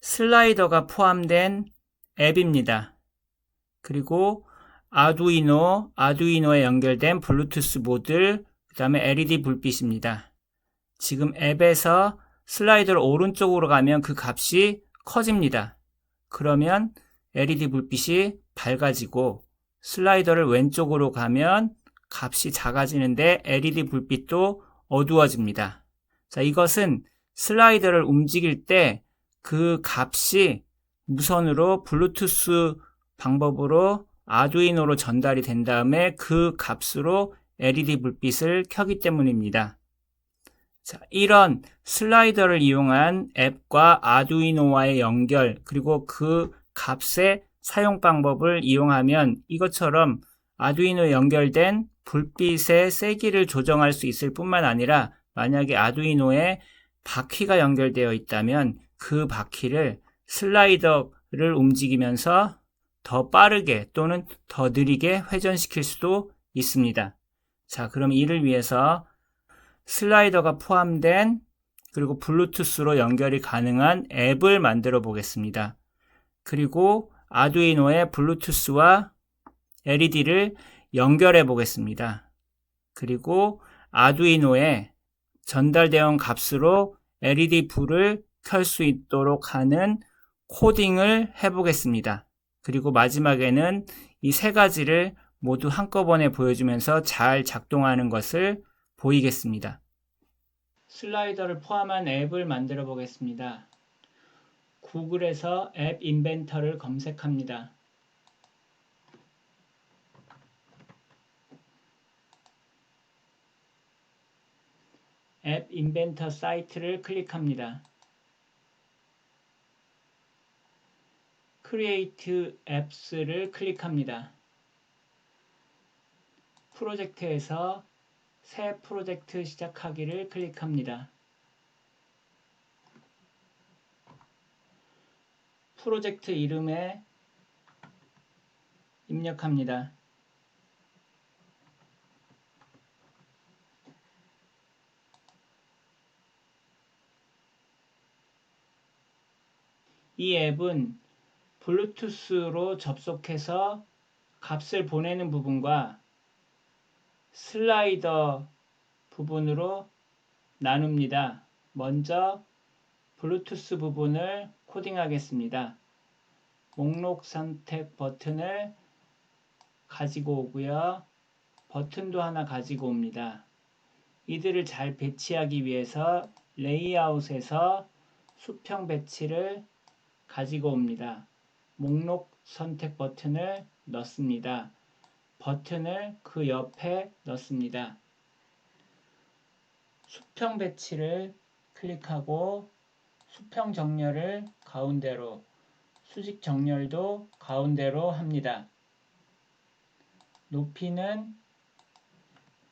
슬라이더가 포함된 앱입니다. 그리고 아두이노, 아두이노에 연결된 블루투스 모듈, 그 다음에 LED 불빛입니다. 지금 앱에서 슬라이더를 오른쪽으로 가면 그 값이 커집니다. 그러면 LED 불빛이 밝아지고 슬라이더를 왼쪽으로 가면 값이 작아지는데 LED 불빛도 어두워집니다. 자, 이것은 슬라이더를 움직일 때 그 값이 무선으로 블루투스 방법으로 아두이노로 전달이 된 다음에 그 값으로 LED 불빛을 켜기 때문입니다. 자, 이런 슬라이더를 이용한 앱과 아두이노와의 연결, 그리고 그 값의 사용 방법을 이용하면 이것처럼 아두이노에 연결된 불빛의 세기를 조정할 수 있을 뿐만 아니라 만약에 아두이노에 바퀴가 연결되어 있다면 그 바퀴를 슬라이더를 움직이면서 더 빠르게 또는 더 느리게 회전시킬 수도 있습니다. 자, 그럼 이를 위해서 슬라이더가 포함된 그리고 블루투스로 연결이 가능한 앱을 만들어 보겠습니다. 그리고 아두이노의 블루투스와 LED를 연결해 보겠습니다. 그리고 아두이노에 전달되어 온 값으로 LED 불을 켤 수 있도록 하는 코딩을 해 보겠습니다. 그리고 마지막에는 이 세 가지를 모두 한꺼번에 보여주면서 잘 작동하는 것을 보이겠습니다. 슬라이더를 포함한 앱을 만들어 보겠습니다. 구글에서 앱 인벤터를 검색합니다. 앱 인벤터 사이트를 클릭합니다. 크리에이트 앱스를 클릭합니다. 프로젝트에서 새 프로젝트 시작하기를 클릭합니다. 프로젝트 이름에 입력합니다. 이 앱은 블루투스로 접속해서 값을 보내는 부분과 슬라이더 부분으로 나눕니다. 먼저 블루투스 부분을 코딩하겠습니다. 목록 선택 버튼을 가지고 오고요. 버튼도 하나 가지고 옵니다. 이들을 잘 배치하기 위해서 레이아웃에서 수평 배치를 가지고 옵니다. 목록 선택 버튼을 넣습니다. 버튼을 그 옆에 넣습니다. 수평 배치를 클릭하고 수평 정렬을 가운데로 수직 정렬도 가운데로 합니다. 높이는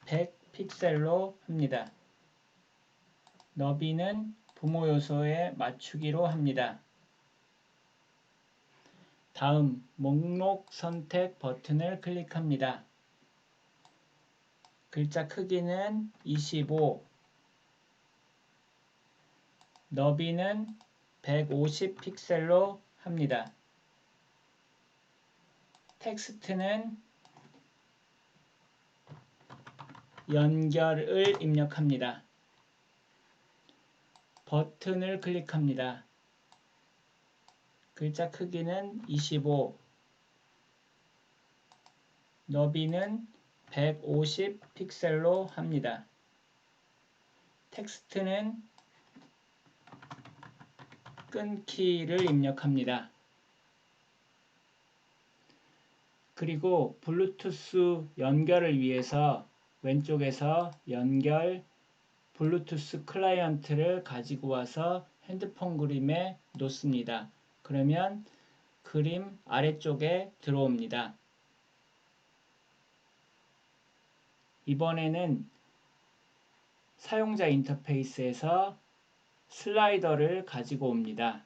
100 픽셀로 합니다. 너비는 부모 요소에 맞추기로 합니다. 다음 목록 선택 버튼을 클릭합니다. 글자 크기는 25, 너비는 150 픽셀로 합니다. 텍스트는 연결을 입력합니다. 버튼을 클릭합니다. 글자 크기는 25, 너비는 150 픽셀로 합니다. 텍스트는 끊기를 입력합니다. 그리고 블루투스 연결을 위해서 왼쪽에서 연결 블루투스 클라이언트를 가지고 와서 핸드폰 그림에 놓습니다. 그러면 그림 아래쪽에 들어옵니다. 이번에는 사용자 인터페이스에서 슬라이더를 가지고 옵니다.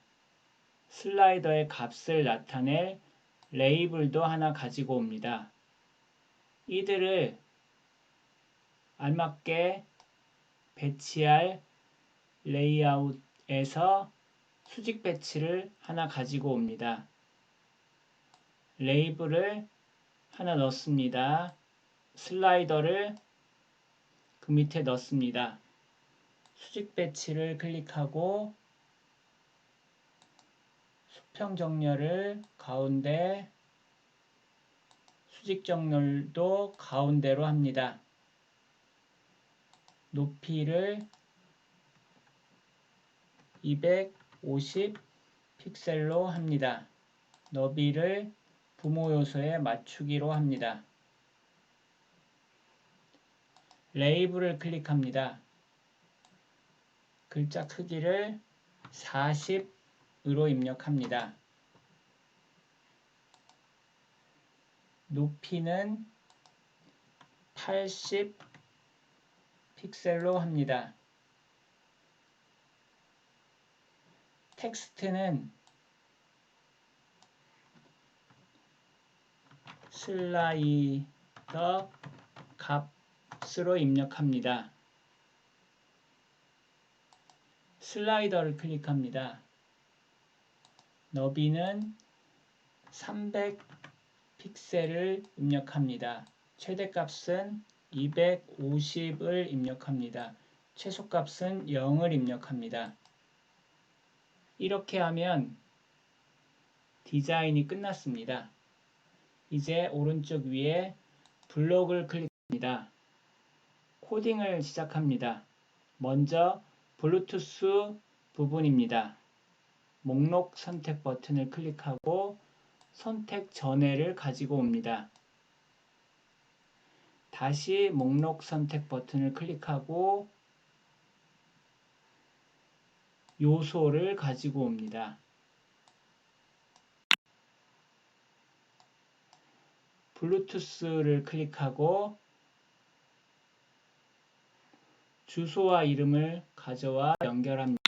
슬라이더의 값을 나타낼 레이블도 하나 가지고 옵니다. 이들을 알맞게 배치할 레이아웃에서 수직 배치를 하나 가지고 옵니다. 레이블을 하나 넣습니다. 슬라이더를 그 밑에 넣습니다. 수직 배치를 클릭하고 수평 정렬을 가운데 수직 정렬도 가운데로 합니다. 높이를 250 픽셀로 합니다. 너비를 부모 요소에 맞추기로 합니다. 레이블을 클릭합니다. 글자 크기를 40으로 입력합니다. 높이는 80 픽셀로 합니다. 텍스트는 슬라이더 값으로 입력합니다. 슬라이더를 클릭합니다. 너비는 300 픽셀을 입력합니다. 최대값은 250을 입력합니다. 최소값은 0을 입력합니다. 이렇게 하면 디자인이 끝났습니다. 이제 오른쪽 위에 블록을 클릭합니다. 코딩을 시작합니다. 먼저 블루투스 부분입니다. 목록 선택 버튼을 클릭하고 선택 전해를 가지고 옵니다. 다시 목록 선택 버튼을 클릭하고 요소를 가지고 옵니다. 블루투스를 클릭하고 주소와 이름을 가져와 연결합니다.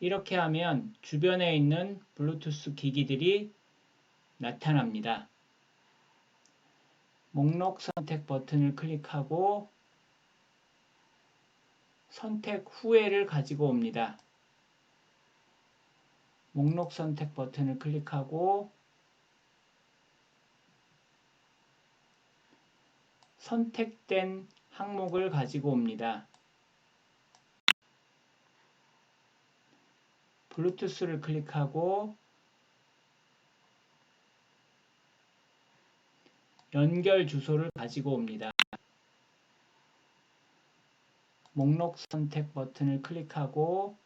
이렇게 하면 주변에 있는 블루투스 기기들이 나타납니다. 목록 선택 버튼을 클릭하고 선택 후에를 가지고 옵니다. 목록 선택 버튼을 클릭하고 선택된 항목을 가지고 옵니다. 블루투스를 클릭하고 연결 주소를 가지고 옵니다. 목록 선택 버튼을 클릭하고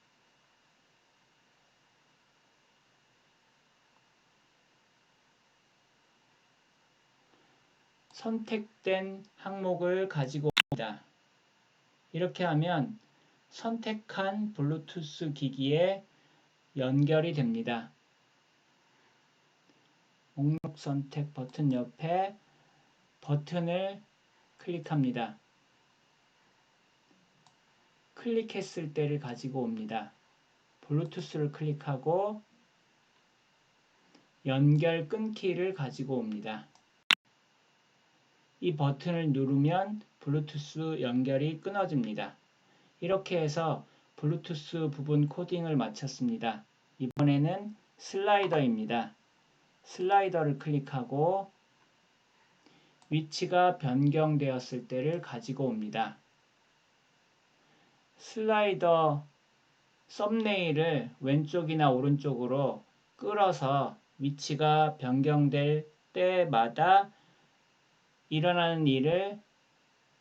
선택된 항목을 가지고 옵니다. 이렇게 하면 선택한 블루투스 기기에 연결이 됩니다. 목록 선택 버튼 옆에 버튼을 클릭합니다. 클릭했을 때를 가지고 옵니다. 블루투스를 클릭하고 연결 끊기를 가지고 옵니다. 이 버튼을 누르면 블루투스 연결이 끊어집니다. 이렇게 해서 블루투스 부분 코딩을 마쳤습니다. 이번에는 슬라이더입니다. 슬라이더를 클릭하고 위치가 변경되었을 때를 가지고 옵니다. 슬라이더 썸네일을 왼쪽이나 오른쪽으로 끌어서 위치가 변경될 때마다 일어나는 일을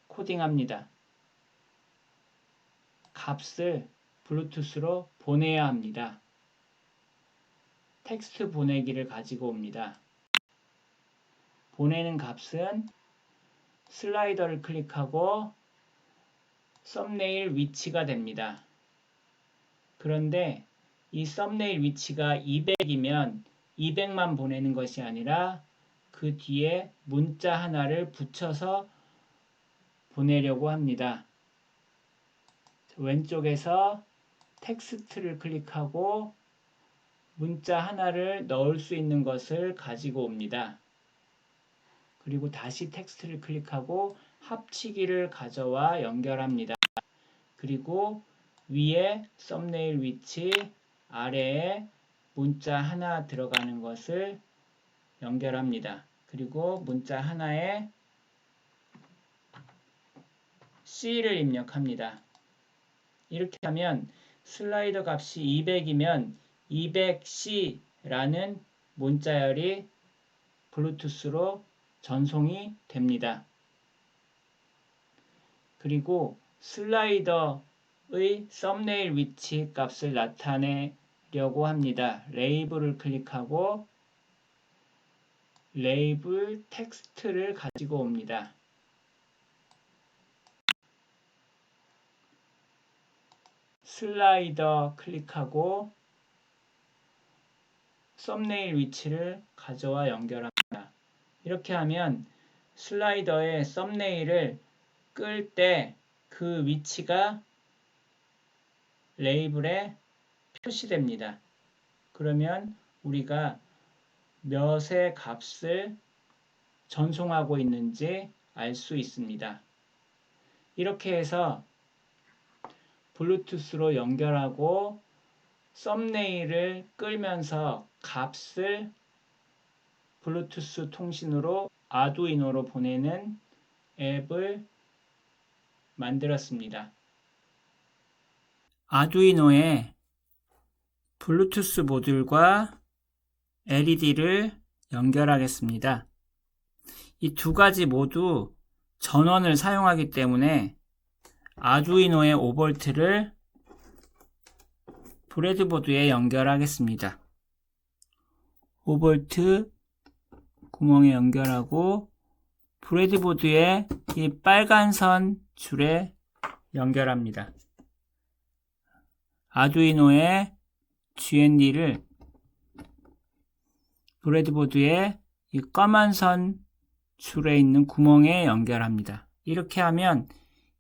코딩합니다. 값을 블루투스로 보내야 합니다. 텍스트 보내기를 가지고 옵니다. 보내는 값은 슬라이더를 클릭하고 썸네일 위치가 됩니다. 그런데 이 썸네일 위치가 200이면 200만 보내는 것이 아니라 그 뒤에 문자 하나를 붙여서 보내려고 합니다. 왼쪽에서 텍스트를 클릭하고 문자 하나를 넣을 수 있는 것을 가지고 옵니다. 그리고 다시 텍스트를 클릭하고 합치기를 가져와 연결합니다. 그리고 위에 썸네일 위치 아래에 문자 하나 들어가는 것을 연결합니다. 그리고 문자 하나에 C를 입력합니다. 이렇게 하면 슬라이더 값이 200이면 200C라는 문자열이 블루투스로 전송이 됩니다. 그리고 슬라이더의 썸네일 위치 값을 나타내려고 합니다. 레이블을 클릭하고 레이블 텍스트를 가지고 옵니다. 슬라이더 클릭하고 썸네일 위치를 가져와 연결합니다. 이렇게 하면 슬라이더의 썸네일을 끌 때 그 위치가 레이블에 표시됩니다. 그러면 우리가 몇의 값을 전송하고 있는지 알 수 있습니다. 이렇게 해서 블루투스로 연결하고 썸네일을 끌면서 값을 블루투스 통신으로 아두이노로 보내는 앱을 만들었습니다. 아두이노에 블루투스 모듈과 LED를 연결하겠습니다. 이 두 가지 모두 전원을 사용하기 때문에 아두이노의 5V를 브레드보드에 연결하겠습니다. 5V 구멍에 연결하고 브레드보드에 이 빨간 선 줄에 연결합니다. 아두이노의 GND를 브레드보드에 이 까만 선 줄에 있는 구멍에 연결합니다. 이렇게 하면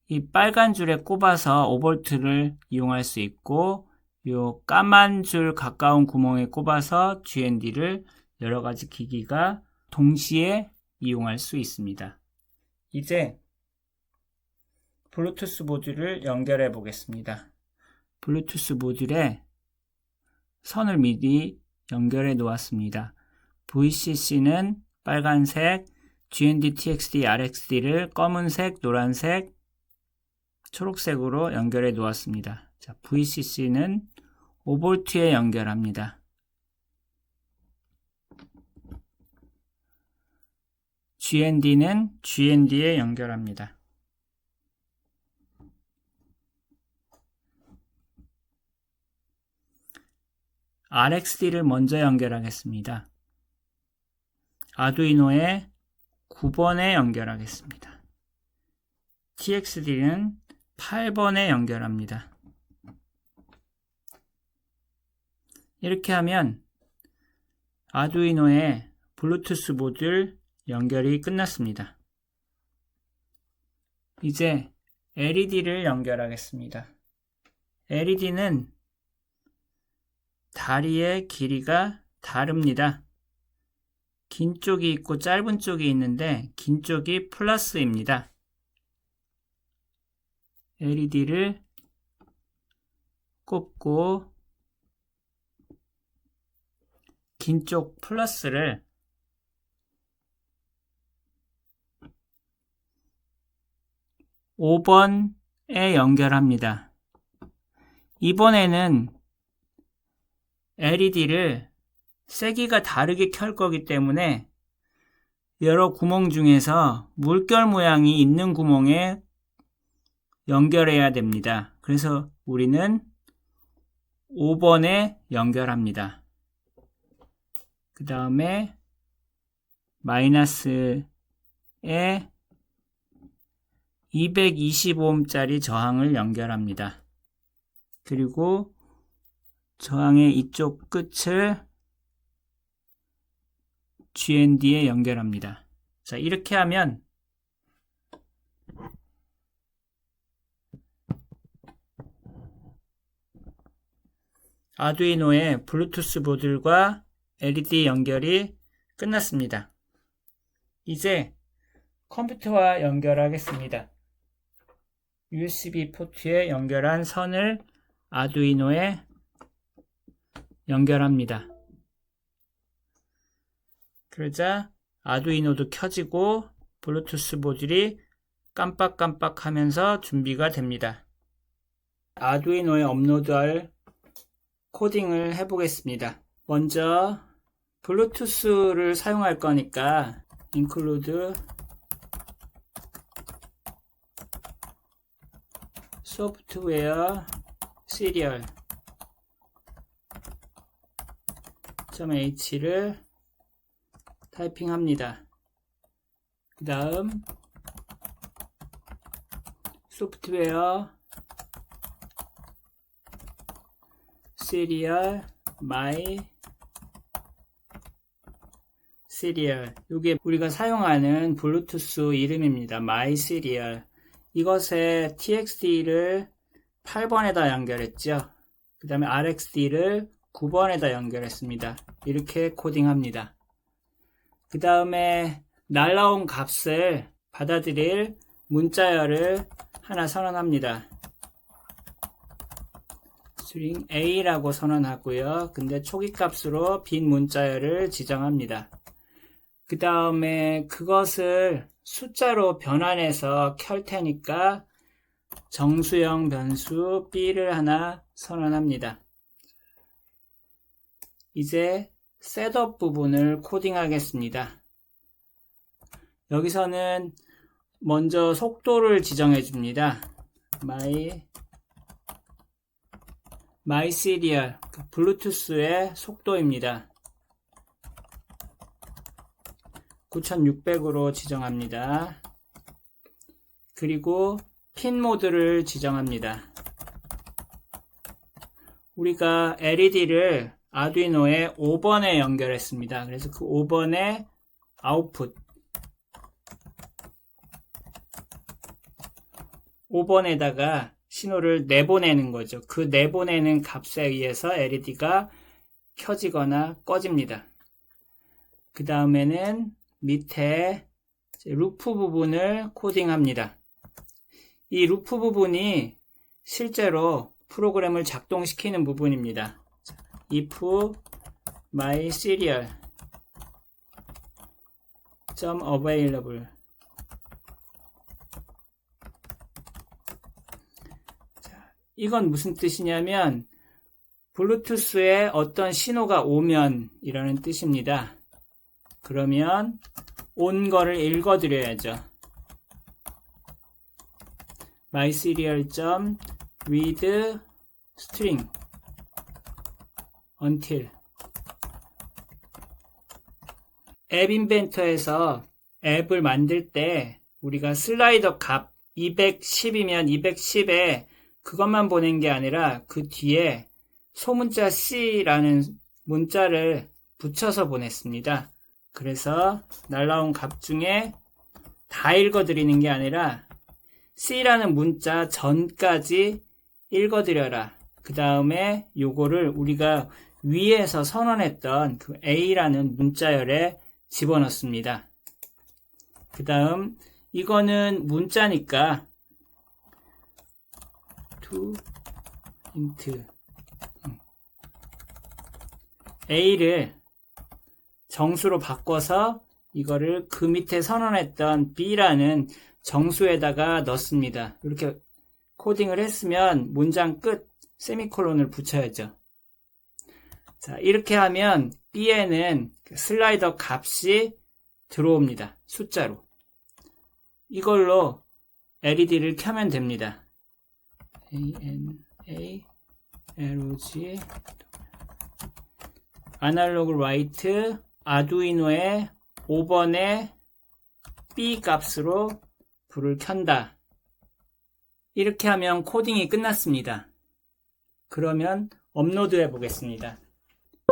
이 빨간 줄에 꼽아서 5V를 이용할 수 있고 이 까만 줄 가까운 구멍에 꼽아서 GND를 여러 가지 기기가 동시에 이용할 수 있습니다. 이제 블루투스 모듈을 연결해 보겠습니다. 블루투스 모듈에 선을 미리 연결해 놓았습니다. VCC는 빨간색, GND, TXD, RXD를 검은색, 노란색, 초록색으로 연결해 놓았습니다. 자, VCC는 5V에 연결합니다. GND는 GND에 연결합니다. RXD를 먼저 연결하겠습니다. 아두이노에 9번에 연결하겠습니다. TXD는 8번에 연결합니다. 이렇게 하면 아두이노에 블루투스 모듈 연결이 끝났습니다. 이제 LED를 연결하겠습니다. LED는 다리의 길이가 다릅니다. 긴 쪽이 있고 짧은 쪽이 있는데 긴 쪽이 플러스입니다. LED를 꼽고 긴 쪽 플러스를 (5번에) 연결합니다. 이번에는 LED를 세기가 다르게 켤 거기 때문에 여러 구멍 중에서 물결 모양이 있는 구멍에 연결해야 됩니다. 그래서 우리는 5번에 연결합니다. 그 다음에 마이너스에 220ohm짜리 저항을 연결합니다. 그리고 저항의 이쪽 끝을 GND에 연결합니다. 자, 이렇게 하면 아두이노의 블루투스 모듈과 LED 연결이 끝났습니다. 이제 컴퓨터와 연결하겠습니다. USB 포트에 연결한 선을 아두이노에 연결합니다. 그러자 아두이노도 켜지고 블루투스 모듈이 깜빡깜빡 하면서 준비가 됩니다. 아두이노에 업로드할 코딩을 해보겠습니다. 먼저 블루투스를 사용할 거니까 include 소프트웨어 시리얼 .h를 타이핑합니다. 그 다음 소프트웨어 시리얼 마이 시리얼 이게 우리가 사용하는 블루투스 이름입니다. 마이 시리얼 이것에 TXD를 8번에다 연결했죠. 그 다음에 RXD를 9번에다 연결했습니다. 이렇게 코딩합니다. 그 다음에 날라온 값을 받아들일 문자열을 하나 선언합니다. string a라고 선언하고요. 근데 초기 값으로 빈 문자열을 지정합니다. 그 다음에 그것을 숫자로 변환해서 켤 테니까 정수형 변수 b를 하나 선언합니다. 이제 셋업 부분을 코딩하겠습니다. 여기서는 먼저 속도를 지정해 줍니다. my my serial 그 블루투스의 속도입니다. 9600으로 지정합니다. 그리고 핀 모드를 지정합니다. 우리가 LED를 아두이노에 5번에 연결했습니다. 그래서 그 5번에 아웃풋 5번에다가 신호를 내보내는 거죠. 그 내보내는 값에 의해서 LED가 켜지거나 꺼집니다. 그 다음에는 밑에 루프 부분을 코딩합니다. 이 루프 부분이 실제로 프로그램을 작동시키는 부분입니다. If my serial available 이건 무슨 뜻이냐면 블루투스에 어떤 신호가 오면 이라는 뜻입니다. 그러면 온 거를 읽어 드려야죠. myserial.read string until 앱 인벤터에서 앱을 만들 때 우리가 슬라이더 값 210이면 210에 그것만 보낸 게 아니라 그 뒤에 소문자 C라는 문자를 붙여서 보냈습니다. 그래서 날라온 값 중에 다 읽어드리는 게 아니라 C라는 문자 전까지 읽어드려라. 그 다음에 요거를 우리가 위에서 선언했던 그 A라는 문자열에 집어넣습니다. 그 다음 이거는 문자니까 to int A를 정수로 바꿔서 이거를 그 밑에 선언했던 B라는 정수에다가 넣습니다. 이렇게 코딩을 했으면 문장 끝 세미콜론을 붙여야죠. 자, 이렇게 하면 B에는 슬라이더 값이 들어옵니다. 숫자로. 이걸로 LED를 켜면 됩니다. A, N, A, L, G, 아날로그 라이트, 아두이노의 5번의 B 값으로 불을 켠다. 이렇게 하면 코딩이 끝났습니다. 그러면 업로드 해 보겠습니다.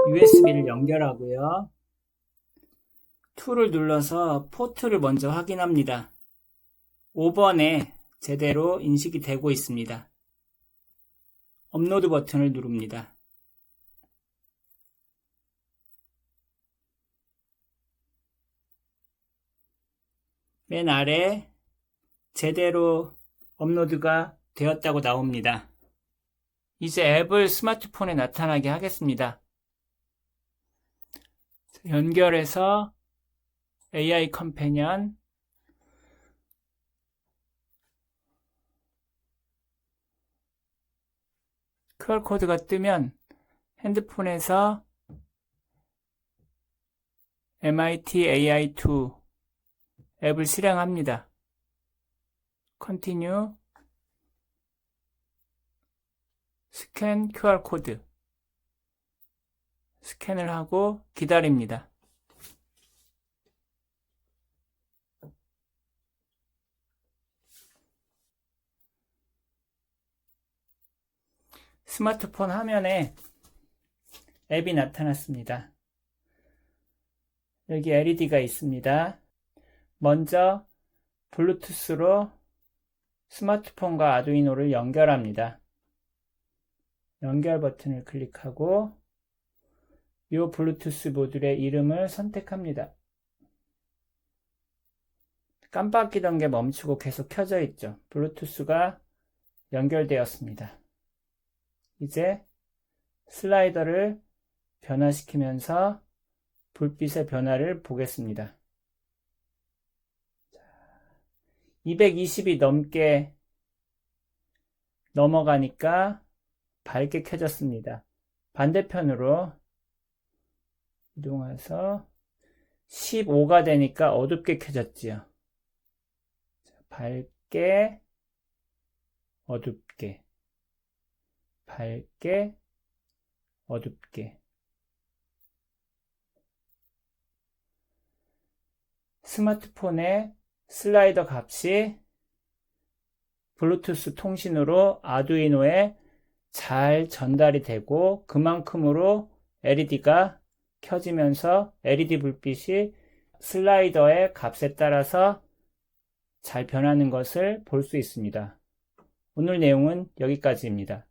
USB를 연결하고요. 툴을 눌러서 포트를 먼저 확인합니다. 5번에 제대로 인식이 되고 있습니다. 업로드 버튼을 누릅니다. 맨 아래 제대로 업로드가 되었다고 나옵니다. 이제 앱을 스마트폰에 나타나게 하겠습니다. 연결해서 AI 컴패니언 QR코드가 뜨면 핸드폰에서 MIT AI2 앱을 실행합니다. Continue 스캔 QR코드 스캔을 하고 기다립니다. 스마트폰 화면에 앱이 나타났습니다. 여기 LED가 있습니다. 먼저 블루투스로 스마트폰과 아두이노를 연결합니다. 연결 버튼을 클릭하고 이 블루투스 모듈의 이름을 선택합니다. 깜빡이던 게 멈추고 계속 켜져 있죠. 블루투스가 연결되었습니다. 이제 슬라이더를 변화시키면서 불빛의 변화를 보겠습니다. 220이 넘게 넘어가니까 밝게 켜졌습니다. 반대편으로 이동해서 15가 되니까 어둡게 켜졌지요. 밝게, 어둡게, 밝게, 어둡게. 스마트폰의 슬라이더 값이 블루투스 통신으로 아두이노에 잘 전달이 되고 그만큼으로 LED가 켜지면서 LED 불빛이 슬라이더의 값에 따라서 잘 변하는 것을 볼 수 있습니다. 오늘 내용은 여기까지입니다.